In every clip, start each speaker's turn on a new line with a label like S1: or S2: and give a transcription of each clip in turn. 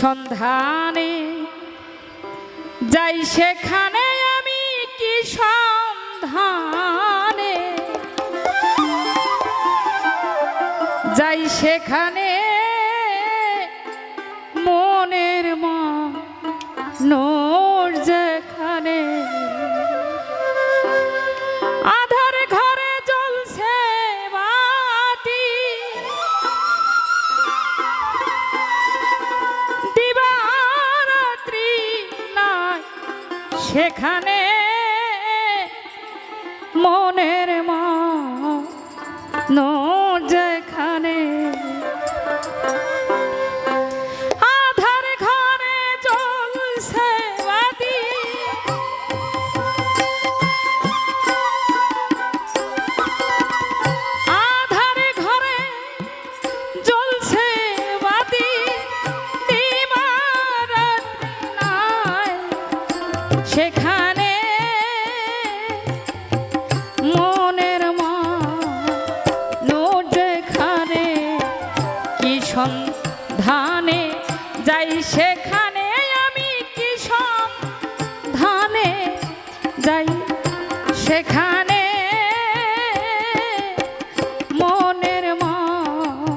S1: সন্ধানে যাই সেখানে আমি কি সন্ধানে? যাই সেখানে যেখানে মনের মা সন্ধানে যাই সেখানে আমি কি সন্ধানে যাই? সেখানে মনের মন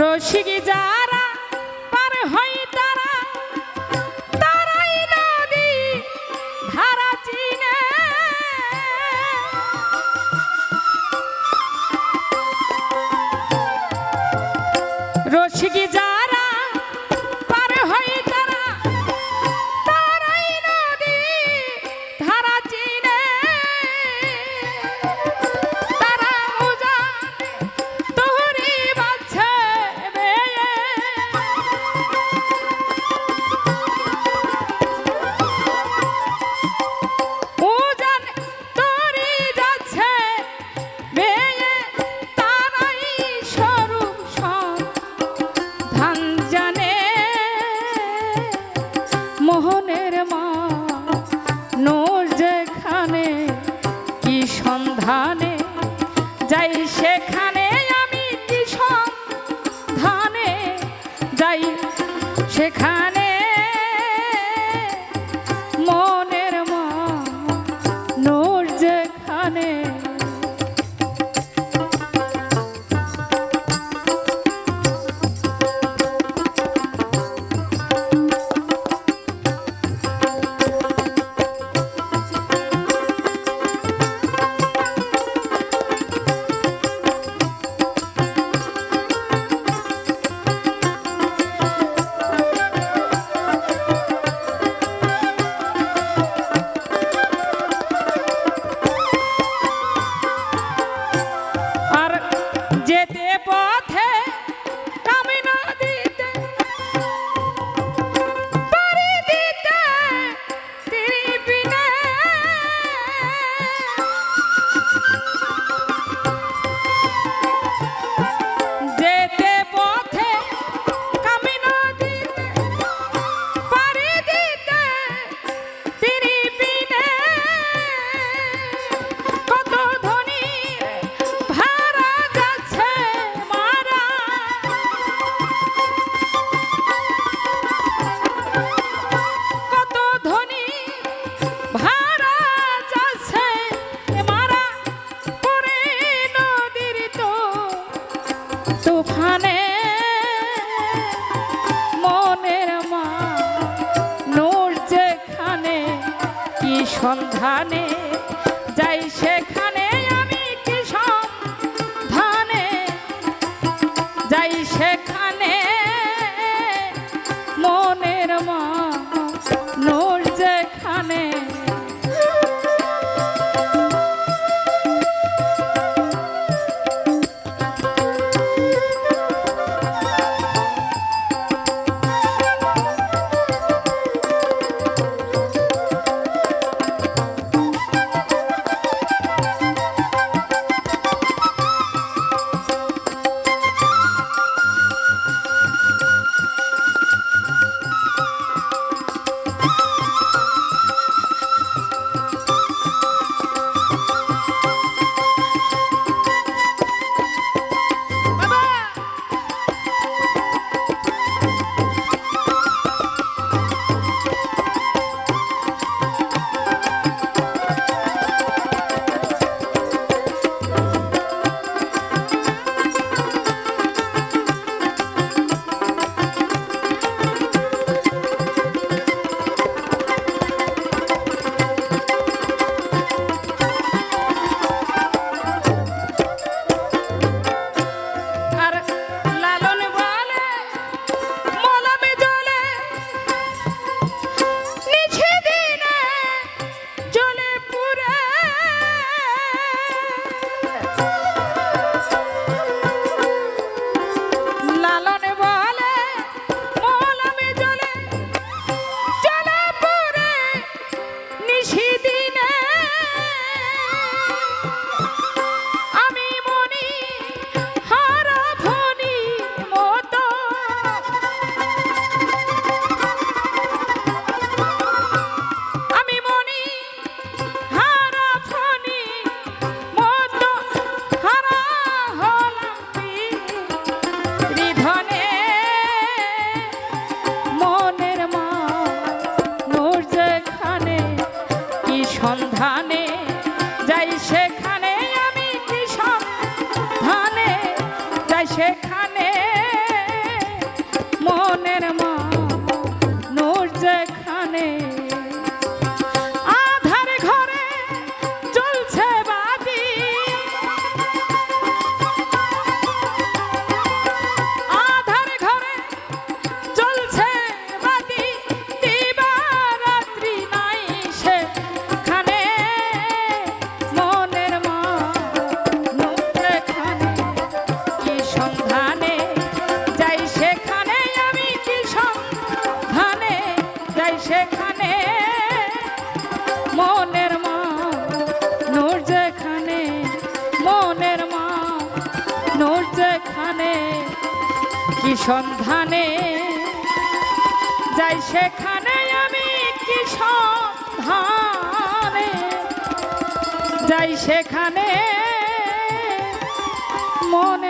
S1: রসিক যা মোহনের মা। নোর যেখানে কি সন্ধানে? যাই সেখানে আমি কি সন্ধানে? যাই সেখানে সন্ধানে যাই সে কি সন্ধানে যাই সেখানে আমি কি সন্ধানে যাই সেখানে মনে